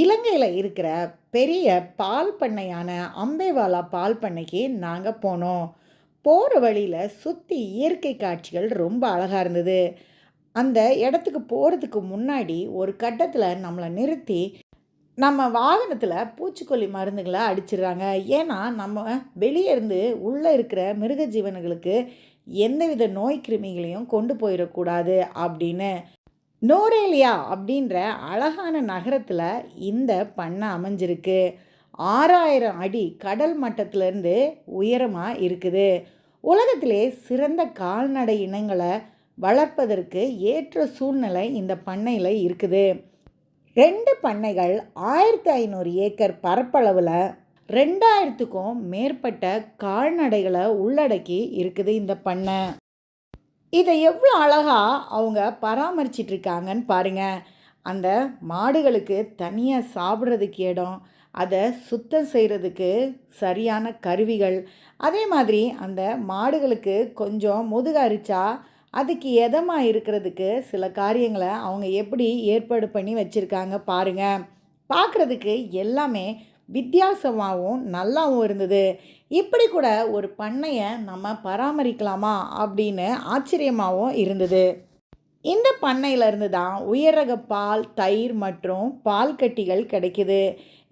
இலங்கையில் இருக்கிற பெரிய பால் பண்ணையான அம்பேவாலா பால் பண்ணைக்கு நாங்கள் போனோம். போகிற வழியில் சுற்றி இயற்கை காட்சிகள் ரொம்ப அழகாக இருந்தது. அந்த இடத்துக்கு போகிறதுக்கு முன்னாடி ஒரு கட்டத்தில் நம்மளை நிறுத்தி நம்ம வாகனத்தில் பூச்சிக்கொல்லி மருந்துகளை அடிச்சிடுறாங்க. ஏன்னா நம்ம வெளியே இருந்து உள்ளே இருக்கிற மிருக ஜீவன்களுக்கு எந்தவித நோய் கிருமிகளையும் கொண்டு போயிடக்கூடாது அப்படின்னு. நோரேலியா அப்படின்ற அழகான நகரத்தில் இந்த பண்ணை அமைஞ்சிருக்கு. ஆறாயிரம் அடி கடல் மட்டத்திலேருந்து உயரமாக இருக்குது. உலகத்திலே சிறந்த கால்நடை இனங்களை வளர்ப்பதற்கு ஏற்ற சூழ்நிலை இந்த பண்ணையில் இருக்குது. ரெண்டு பண்ணைகள் ஆயிரத்தி ஐநூறு ஏக்கர் பரப்பளவில் ரெண்டாயிரத்துக்கும் மேற்பட்ட கால்நடைகளை உள்ளடக்கி இருக்குது இந்த பண்ணை. இதை எவ்வளோ அழகாக அவங்க பராமரிச்சிட்ருக்காங்கன்னு பாருங்கள் அந்த மாடுகளுக்கு தனியாக சாப்பிட்றதுக்கு இடம் அதை சுத்தம் செய்கிறதுக்கு சரியான கருவிகள். அதே மாதிரி அந்த மாடுகளுக்கு கொஞ்சம் முதுகு அரிச்சா அதுக்கு எதமாக இருக்கிறதுக்கு சில காரியங்களை அவங்க எப்படி ஏற்பாடு பண்ணி வச்சுருக்காங்க பாருங்கள் பார்க்குறதுக்கு எல்லாமே வித்தியாசமாகவும் நல்லாவும் இருந்தது. இப்படி கூட ஒரு பண்ணையை நம்ம பராமரிக்கலாமா அப்படின்னு ஆச்சரியமாகவும் இருந்தது. இந்த பண்ணையிலேருந்து தான் உயர் ரக பால் தயிர் மற்றும் பால் கட்டிகள் கிடைக்குது.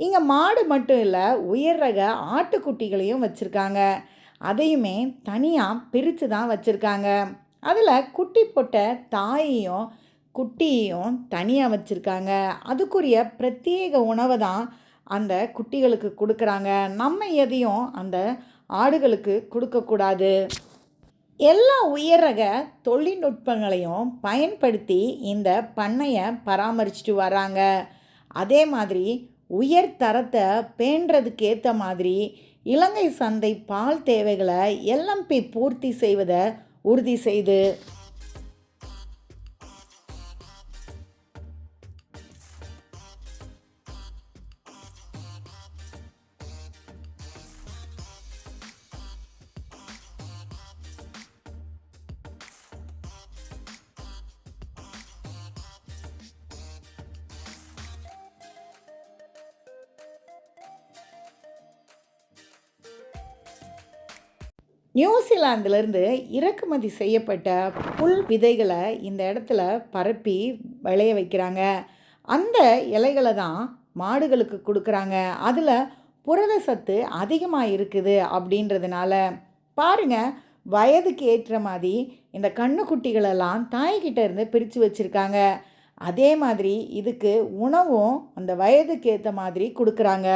இங்கே மாடு மட்டும் இல்லை உயர் ரக ஆட்டுக்குட்டிகளையும் வச்சுருக்காங்க. அதையுமே தனியாக பிரித்து தான் வச்சுருக்காங்க. அதில் குட்டி போட்ட தாயையும் குட்டியையும் தனியாக வச்சுருக்காங்க. அதுக்குரிய பிரத்யேக உணவை தான் அந்த குட்டிகளுக்கு கொடுக்குறாங்க. நம்ம எதையும் அந்த ஆடுகளுக்கு கொடுக்கக்கூடாது. எல்லா உயரக தொழில்நுட்பங்களையும் பயன்படுத்தி இந்த பண்ணையை பராமரிச்சுட்டு வராங்க. அதே மாதிரி உயர் தரத்தை பேணுறதுக்கு ஏற்ற மாதிரி இலங்கை சந்தை பால் தேவைகளை எல்எம்பி பூர்த்தி செய்வதை உறுதி செய்து நியூசிலாந்திலிருந்து இறக்குமதி செய்யப்பட்ட புல் விதைகளை இந்த இடத்துல பரப்பி விளைய வைக்கிறாங்க. அந்த இலைகளை தான் மாடுகளுக்கு கொடுக்குறாங்க. அதில் புரத சத்து அதிகமாக இருக்குது அப்படின்றதுனால பாருங்க வயதுக்கு ஏற்ற மாதிரி இந்த கண்ணுக்குட்டிகளெல்லாம் தாய்கிட்ட இருந்து பிரித்து வச்சுருக்காங்க. அதே மாதிரி இதுக்கு உணவும் அந்த வயதுக்கு ஏற்ற மாதிரி கொடுக்குறாங்க.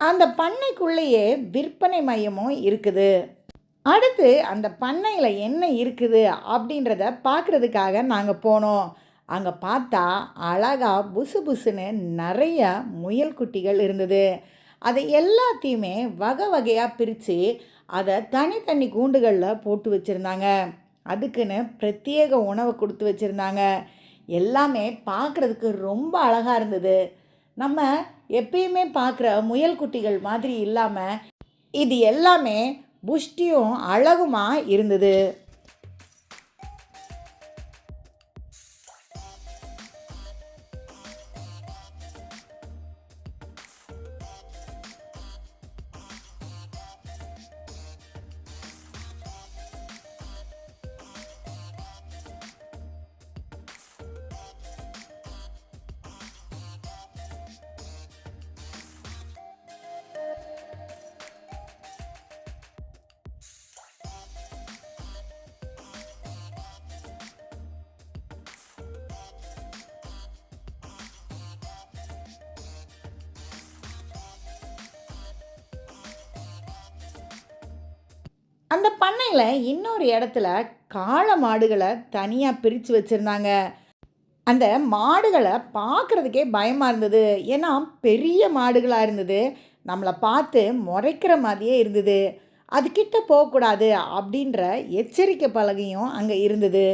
அந்த பண்ணைக்குள்ளேயே விற்பனை மையமும் இருக்குது. அடுத்து அந்த பண்ணையில் என்ன இருக்குது அப்படின்றத பார்க்குறதுக்காக நாங்கள் போனோம். அங்கே பார்த்தா அழகாக புசு புசுன்னு நிறைய முயல் குட்டிகள் இருந்தது. அதை எல்லாத்தையுமே வகை வகையாக பிரித்து அதை தனித்தனி கூண்டுகளில் போட்டு வச்சுருந்தாங்க. அதுக்குன்னு பிரத்யேக உணவை கொடுத்து வச்சுருந்தாங்க. எல்லாமே பார்க்குறதுக்கு ரொம்ப அழகாக இருந்தது. நம்ம எப்பயுமே பார்க்குற முயல் குட்டிகள் மாதிரி இல்லாமல் இது எல்லாமே புஷ்டியும் அழகுமா இருந்தது? அந்த பண்ணையில் இன்னொரு இடத்துல காளை மாடுகளை தனியாக பிரித்து வச்சுருந்தாங்க. அந்த மாடுகளை பார்க்குறதுக்கே பயமாக இருந்தது. ஏன்னா பெரிய மாடுகளாக இருந்தது. நம்மளை பார்த்து முறைக்கிற மாதிரியே இருந்தது. அதுக்கிட்ட போகக்கூடாது அப்படின்ற எச்சரிக்கை பலகையும் அங்கே இருந்தது.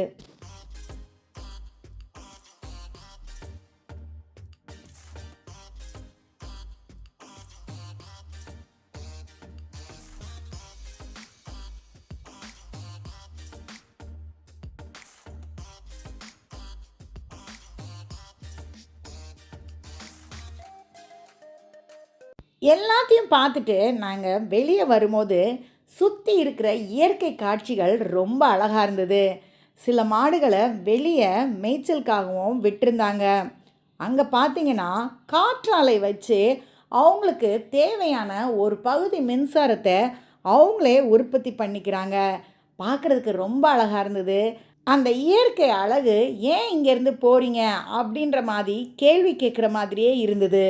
எல்லாத்தையும் பார்த்துட்டு நாங்கள் வெளியே வரும்போது சுற்றி இருக்கிற இயற்கை காட்சிகள் ரொம்ப அழகாக இருந்தது. சில மாடுகளை வெளியே மேய்ச்சலுக்காகவும் விட்டுருந்தாங்க. அங்கே பார்த்தீங்கன்னா காற்றாலை வச்சு அவங்களுக்கு தேவையான ஒரு பகுதி மின்சாரத்தை அவங்களே உற்பத்தி பண்ணிக்கிறாங்க. பார்க்குறதுக்கு ரொம்ப அழகாக இருந்தது. அந்த இயற்கை அழகு ஏன் இங்கேருந்து போகிறீங்க அப்படின்ற மாதிரி கேள்வி கேட்குற மாதிரியே இருந்தது.